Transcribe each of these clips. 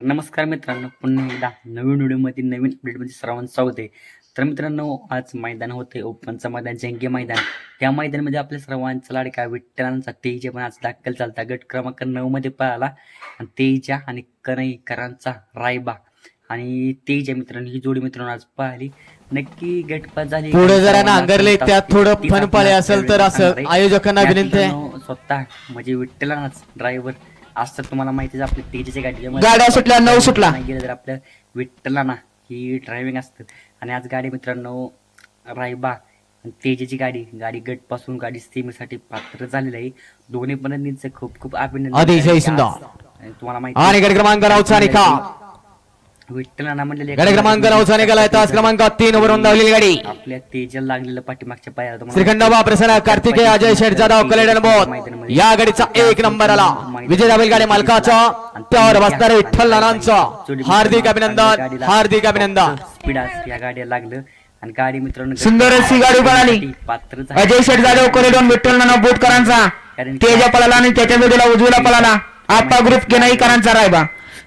नमस्कार मित्रांनो पुन्हा एकदा नवीन व्हिडिओमध्ये नवीन अपडेटमध्ये सर्वांचं स्वागत आहे. तर मित्रांनो आज मैदान होते ओपनचं मैदान जंगे मैदान. त्या मैदानामध्ये आपल्या सर्वांचा लाडका विठ्ठलांचा तेजा पण आज दाखल चालता गट क्रमांक नऊमध्ये पळाला. आणि तेजा आणि कणईकरांचा रायबा. आणि तेजा मित्रांनो ही जोडी मित्रांनो आज पाहिली. नक्की गटपात झाली. पुढे जरा नांगरले त्यात थोडं फन पाळे असेल तर असं आयोजकांना विनंती आहे. स्वतः म्हणजे विठ्ठलाच ड्रायव्हर आज तर तुम्हाला माहितीच आपली तेजाची गाडी गाड्या सुटल्या, नऊ सुटला. गेलं तर आपल्या विठ्ठलाना ही ड्रायव्हिंग असतं. आणि आज गाडी मित्रांनो रायबा आणि तेजाची गाडी गाडी गटपासून गाडी सेमीसाठी पात्र झालेली आहे. दोन्ही पद्धतींचं खूप खूप अभिनंदन. तुम्हाला माहिती आणि गड क्रमांक नऊचा निकाल विठ्ठलाना म्हणलेले गड क्रमांक तास क्रमांक तीन वरून धावलेली गाडी. आपल्या तेजाला लागलेलं पाठीमागच्या पायाला प्रसन्न कार्तिकेय अजय शेठ जाधव कलेडन या गाडीचा एक नंबर आला. विजय दाबेल गाडी मालकाचा. त्यावर बसणारे विठ्ठल नानांचा. हार्दिक अभिनंदन हार्दिक अभिनंदन. स्पीड या गाडीला लागलं. आणि गाडी मित्रांनो सुंदर अशी गाडी पळाली. पात्र. अजय शेठ जाधव कोरेडोन विठ्ठल नाना की तेजा पळाला आणि त्याच्या वेळेला उजवीला पळाला. आप्पा ग्रुप केनाईकरांचा रायबा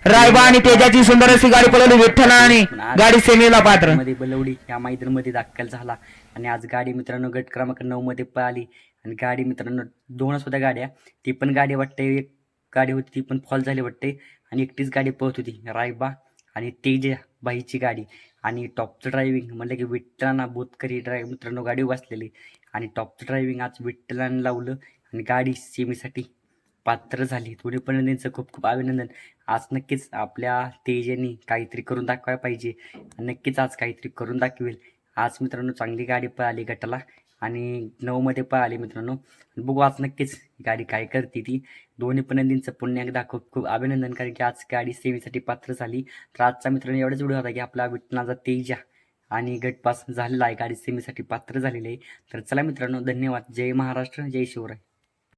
रायबा आणि तेजाची सुंदर अशी गाडी पळवली विठ्ठलाने गाडी सेमीला पात्र. मध्ये बलवडी या मैदानामध्ये दाखल झाला. आणि आज गाडी मित्रांनो गट क्रमांक नऊ मध्ये पळाली. आणि गाडी मित्रांनो दोनच होत्या गाड्या. ती पण गाडी वाटते एक गाडी होती ती पण फॉल झाली वाटते. आणि एकटीच गाडी पळत होती रायबा आणि तेजा बाईची गाडी. आणि टॉपचं ड्रायव्हिंग म्हणलं की विठ्ठलांना बोतकरी ड्राईव्ह मित्रांनो गाडी बसलेली आणि टॉपचं ड्रायव्हिंग आज विठ्ठलानं लावलं. आणि गाडी सेमीसाठी पात्र झाली. दोन्ही त्यांचं खूप खूप अभिनंदन. आज नक्कीच आपल्या तेजाने काहीतरी करून दाखवायला पाहिजे. नक्कीच आज काहीतरी करून दाखवेल. आज मित्रांनो चांगली गाडी पळाली गटाला आणि नऊमध्ये पळाली मित्रांनो. बघू आज नक्कीच गाडी काय करते ती. दोन्ही पणंदींचं पुण्य एकदा खूप खूप अभिनंदन कारण की आज गाडी सेवेसाठी पात्र झाली. तर आजचा मित्रांनो एवढाच व्हिडिओ होता की आपला विठ्ठलाचा तेजा आणि गटपास झालेला आहे. गाडी सेमीसाठी पात्र झालेले आहे. तर चला मित्रांनो धन्यवाद. जय महाराष्ट्र जय शिवराय.